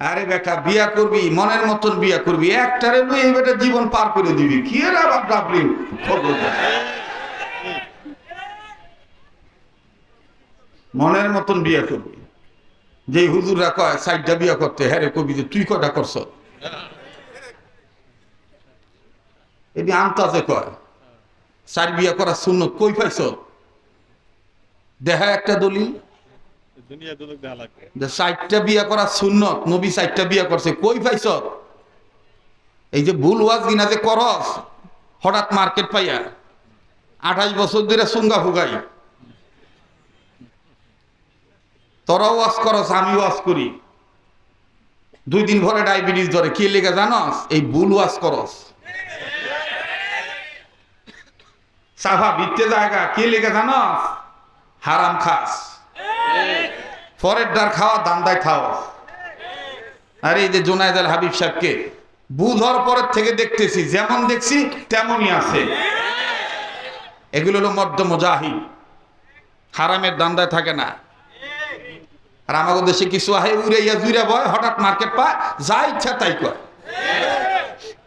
আরে বেটা, বিয়া করবি, মনের মতন বিয়া করবি, একটারে লই এই বেটা জীবন পার করে দিবি। কি এর আবার ডাবলি মনের মতন বিয়া করবি। যে হুজুররা কয়, সাইডটা বিয়া করতে হ্যাঁ রে কবি, যে তুই কটা করছ? এটি আন্তাজে কয় চার বিয়া করার শূন্য কই পাইছ? দেখা একটা দলিল দুনিয়া দুলক দেখা লাগবে যে চারটা বিয়া করা সুন্নত, নবী বিয়া করছে, কই পাইছ? এই যে ভুল ওয়াজ যে করস, হঠাৎ মার্কেট পাইয়া আঠাশ বছর ধরে সুঙ্গা ফুগাই। তোরা ওয়াজ করস, আমি ওয়াজ করি। দুই দিন ভরে ডায়াবেটিস ধরে কে লেগে জানস? এই ভুল ওয়াজ করস। সাফা ভিত্তে জায়গা, কে লেগে জানস? হারাম খাস। ফরের ডার খাওয়া, দান্দায় খাও আরে এই যে জোনায়দ আল হাবিব সাহেবকে বুধর পরের থেকে দেখতেছি, যেমন দেখছি, তেমনই আছে। এগুলো হলো মদ্য মুজাহিদ। হারামের দান্দায় থাকে না। আর আমাদের দেশে কিছু আহে, উড়াইয়া জুড়ে বয়, হঠাৎ মার্কেট পায়, যা ইচ্ছা তাই কয়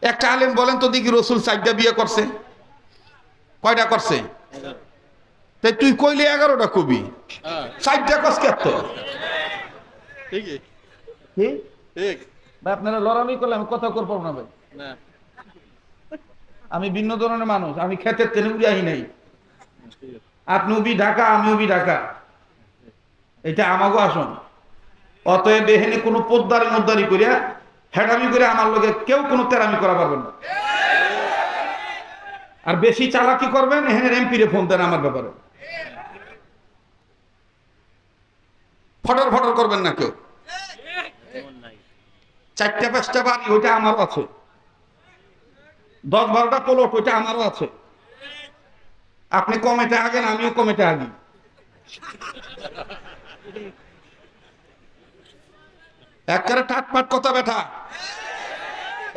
একটা আলেম বলেন তো, দেখি রসুল চারটা বিয়ে করছে। কয়টা করছে? তাই তুই কইলে এগারোটা কবি। চারটা কস কেত ঠিকই। কি? ঠিক। ভাই আপনারা লড়াই করলে আমি কথা করব না ভাই। না। আমি ভিন্ন ধরনের মানুষ আমি খেতের তেনে উড়াই নাই। ঠিক আছে আপনি উবি ঢাকা আমি উবি ঢাকা। এটা আমাকেও আসুন। অতএব এখানে কোনো পোদ্দারি মোদ্দারি করিয়া হেডামি করে আমার লোকে কেউ কোনো তেরামি করা পারবেন না। আর বেশি চালাকি করবেন এখানে এমপিরে ফোন দেন আমার ব্যাপারে। ফটর ফটর করবেন না কেউ। চারটা পাঁচটা বাড়ি, ওইটা আমারও আছে। দশ বারোটা প্লট ওইটা আমারও আছে। আপনি কমেটে আগেন, আমিও কমেটে আগি। একবারে টাটপাট কথা বেটা।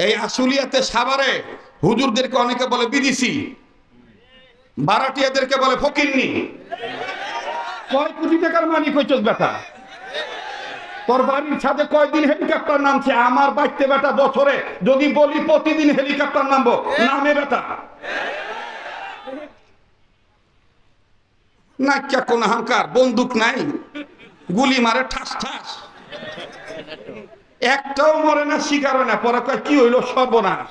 এই আশুলিয়াতে সাভারে হুজুরদেরকে অনেকে বলে বিদেশি, বারাটিয়াদেরকে বলে ফকিরনি কয় কোটি টাকার মালিক হইছস বেটা? তোর বাড়ির ছাদে কয়দিন হেলিকপ্টার নামছে? আমার বাড়িতে বেটা বছরে যদি বলি প্রতিদিন হেলিকপ্টার নামবো। নামে বেটা। না কে কোন হাঙ্কার বন্দুক নাই। গুলি মারে ঠাস ঠাস। একটাও মরে না শিকার হয় না। পরে কয়, কি হইল? সর্বনাশ।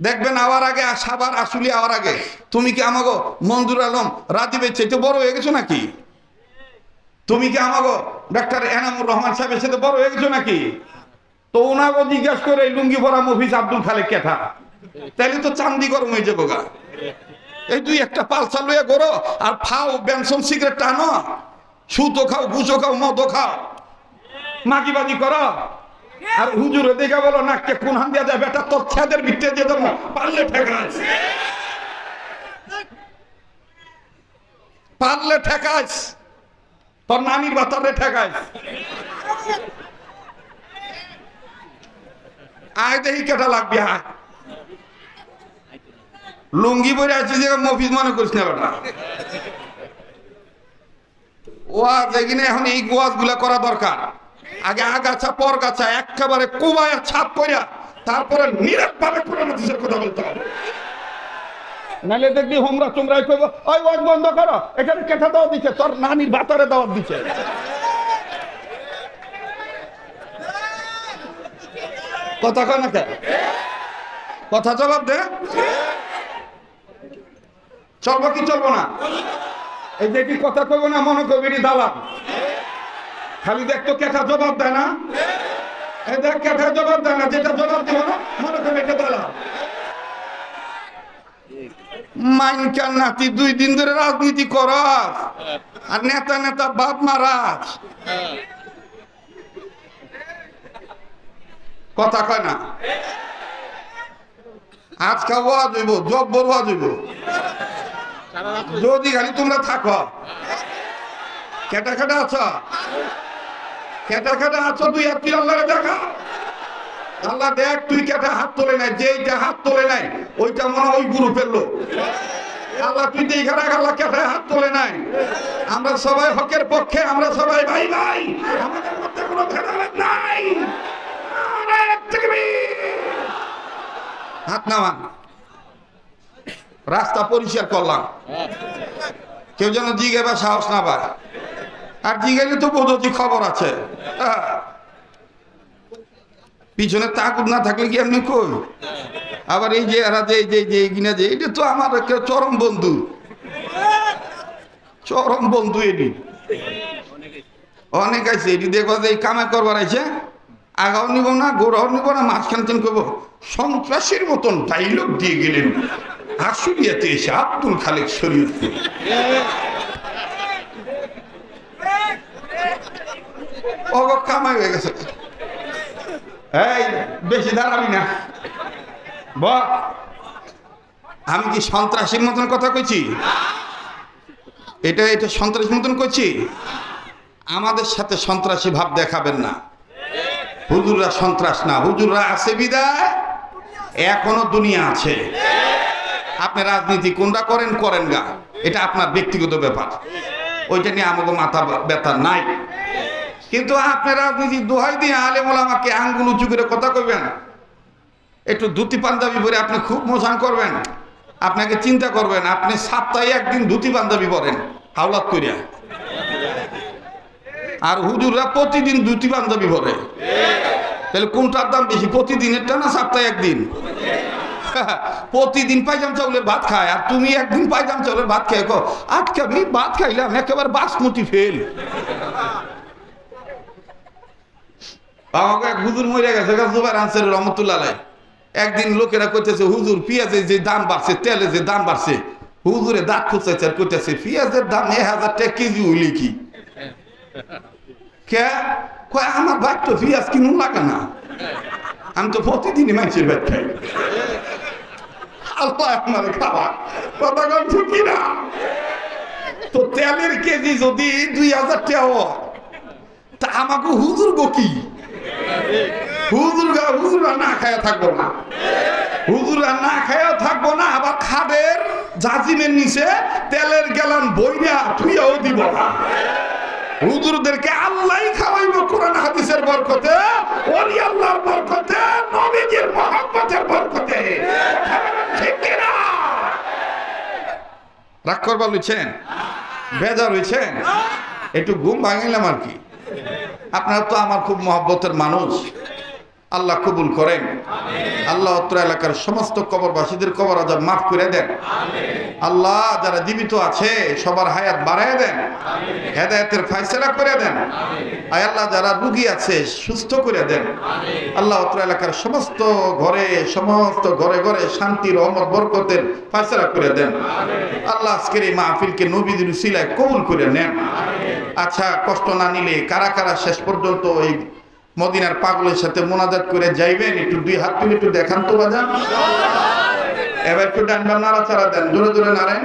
দেখবেন আওয়ার আগে, সাবার আসুলি আওয়ার আগে। তুমি কি আমাগো মঞ্জুর আলম রাজীবের চাইতে বড় হয়ে গেছো নাকি? তুমি কি আমাগো ডাক্তার এনামুর রহমান সাহেবের সাথে বড় হয়ে গেছো নাকি? তো ওনাগো জিজ্ঞাসা করে লুঙ্গি ভরা মফিজ আব্দুল খালেক কেঠা তাইলে তো চান্দি গরম হয়ে যাব গা। এই দুই একটা পালসা লইয়া করো আর ফাও বেনসন সিগারেট টানো। সুতো খাও গুছো খাও মদও খাও। মাগিবাজি করো। আর হুজুরে দেখে বলো না কে কোন হান দিয়া যায় বেটা, তোর ছেদের ভিতরে যে ধর্ম পারলে ঠেকাস। পারলে ঠেকাস। তোর নানির বাতারে ঠেকাস। আয় দেখি কেটা লাগবে, আয়। লুঙ্গি পরে আছে যে মফিজ মনে করিস না, বেটা। ওয়াজ এখানে এখন এই গোয়াজগুলা করা দরকার। আগে আগাছা পর গাছা একেবারে কুবায় ছাপ করিয়া তারপরে নিরাপ ভাবে কোরআন হাদিসের কথা বলতে হবে। নাহলে দেখবি হোমরা তোমরাই কইব ওই ওয়াজ বন্ধ করো এখানে কেঠা দাওয়া দিচ্ছে তোর নানির বাতারে দাওয়াত দিচ্ছে কথা কয় না? কথা জবাব দে। চলবো কি চলবো না? এই যে কি কথা কইব না মনে করবি দালাল। খালি দেখ তো কেটা জবাব দেয় না। দেখ কেটা জবাব দেয় না, যেটা জবাব দিব না, মনে করবি এটা মাইনকার নাতি, দুই দিন ধরে রাজনীতি আর নেতা নেতা বাপ কথা কয় না? আজকে ওয়াজ হইব, জব্বর ওয়াজ হইব। যদি খালি তোমরা থাকো। কেটা কেটা আছো? তুই দেখা? দেখ, তুই হাত তোলে নাই হাত তোলে নাই, ওইটা মনে ওই তুই হাত তোলে নাই। আমরা সবাই হকের পক্ষে, আমরা সবাই ভাই ভাই। আমাদের মধ্যে কোনো নাই। হাত নামান। রাস্তা পরিষ্কার করলাম। কেউ যেন জিগে বা সাহস না পায়। আর জিগাইলে তো বোধতি খবর আছে। পিছনে তাকুর না থাকলে কি আপনি কই? আবার এই যে এরা যে যে যে এগিনা যে, এটা তো আমার একটা চরম বন্ধু। চরম বন্ধু এটি। অনেক আছে, এটি দেখব যে কামাই করবার আছে। আগাও নিব না, গোড়াও নিব না, মাঝখান থেকে করব। সন্ত্রাসের মতন ডাইলগ দিয়ে গেলেন। আশুলিয়াতে এসে আব্দুল খালেক শরীয়তপুর। অগ কামাই হয়ে গেছে। এই, বেশি দাঁড়াবি না। ব আমি কি সন্ত্রাসীর মতন কথা কইছি? এটা এটা সন্ত্রাসীর মতন কইছি? আমাদের সাথে সন্ত্রাসী ভাব দেখাবেন না। হুজুররা সন্ত্রাস না। হুজুররা আছে বিদায়, এখনও দুনিয়া আছে। আপনি রাজনীতি কোনটা করেন করেন গা। এটা আপনার ব্যক্তিগত ব্যাপার। ওইটা নিয়ে আমাকে মাথা ব্যথা নাই। কিন্তু আপনি রাজনীতি দোহাই দিয়ে আলেম আমাকে আঙ্গুল উঁচু করে কথা কইবেন, একটু ধুতি পাঞ্জাবি পরে আপনি খুব মোশান করবেন, আপনাকে চিন্তা করবেন, আপনি সাপ্তাহে একদিন ধুতি পাঞ্জাবি পরেন, হাওলাত করিয়া আর হুজুররা প্রতিদিন ধুতি পাঞ্জাবি পরে। তাহলে কোনটার দাম বেশি, প্রতিদিনেরটা না সপ্তাহে একদিন? প্রতিদিন পাইজাম চাউলের ভাত খায়, আর তুমি একদিন পাইজাম চাউলের ভাত খেয়ে আজকে আমি ভাত খাইলাম, একেবারে বাসমতি ফেল। আমাকে এক হুজুর মরে গেছে জুবাইর আনসারের রহমতুল্লাহ একদিন লোকেরা কইতেছে, হুজুর, পেঁয়াজের যে দাম বাড়ছে, তেলের যে দাম বাড়ছে, হুজুরে দাঁত খুঁচাইছে আর কইতেছে, পেঁয়াজের দাম এক হাজার টাকা কেজি হইলে কি? কে? কয়, আমার ভাই তো পেঁয়াজ কিনুন লাগে না। আমি তো প্রতিদিনই মানুষের ভাত খাই। আল্লাহ আমার খাওয়া, কথা কম ঠুকি না তো তেলের কেজি যদি দুই হাজার টাকা তা আমাকে হুজুর গো কি? হুজুর হুজুরা না খায়া থাকব না। হুজুরা না খায়া থাকব না, আবার খাদের জাজিমের নিচে তেলের গেলান দিব না। হুজুরদেরকে আল্লাহ খাওয়াইব কোরআন হাদিসের বরকতে, ওলি আল্লাহর বরকতে, নবীজির বরকতে। ঠিক রাগ করবার বেজার হইছেন? একটু ঘুম ভাঙিলাম আর কি। আপনারা তো আমার খুব মহব্বতের মানুষ। আল্লাহ কবুল করেন। আল্লাহ অত্র এলাকার সমস্ত কবরবাসীদের কবর আজাব মাফ করে দেন। আল্লাহ যারা জীবিত আছে, সবার হায়াত বাড়ায় দেন। হেদায়তের ফাইসলা করে দেন। আয় আল্লাহ যারা রুগী আছে, সুস্থ করে দেন। আল্লাহ অত্র এলাকার সমস্ত ঘরে সমস্ত ঘরে ঘরে শান্তি, রহমত, বরকতের ফাইসলা করে দেন। আল্লাহ আজকের এই মাহফিলকে নবীদের সিলায় কবুল করে নেন। আচ্ছা কষ্ট না নিলে কারা কারা শেষ পর্যন্ত এই মদিনার পাগলের সাথে মোনাজাত করে যাইবেন? একটু দুই হাত তুলে একটু দেখান তো বাজান। এবার একটু ডান বাম নাড়াচাড়া দেন, জোরে জোরে নাড়েন।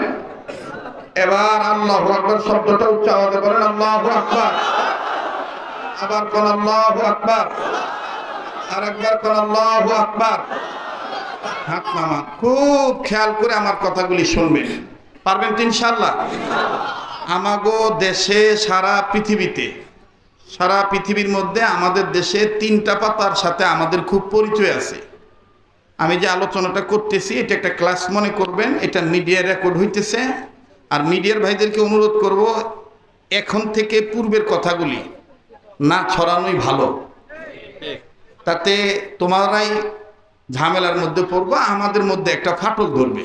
এবার আল্লাহ আকবার শব্দটা উচ্চ আওয়াজে বলেন, আল্লাহ আকবার। আবার কোন আল্লাহ আকবার আর একবার কোন আল্লাহ আকবার হাত নামান। খুব খেয়াল করে আমার কথাগুলি শুনবেন। পারবেন ইনশাল্লাহ আমাগো দেশে সারা পৃথিবীতে, সারা পৃথিবীর মধ্যে আমাদের দেশে তিনটা পাতার সাথে আমাদের খুব পরিচয় আছে। আমি যে আলোচনাটা করতেছি, এটা একটা ক্লাস মনে করবেন, এটা মিডিয়া রেকর্ড হইতেছে। আর মিডিয়ার ভাইদেরকে অনুরোধ করব, এখন থেকে পূর্বের কথাগুলি না ছড়ানোই ভালো। তাতে তোমারাই ঝামেলার মধ্যে পড়বা, আমাদের মধ্যে একটা ফাটল ধরবে।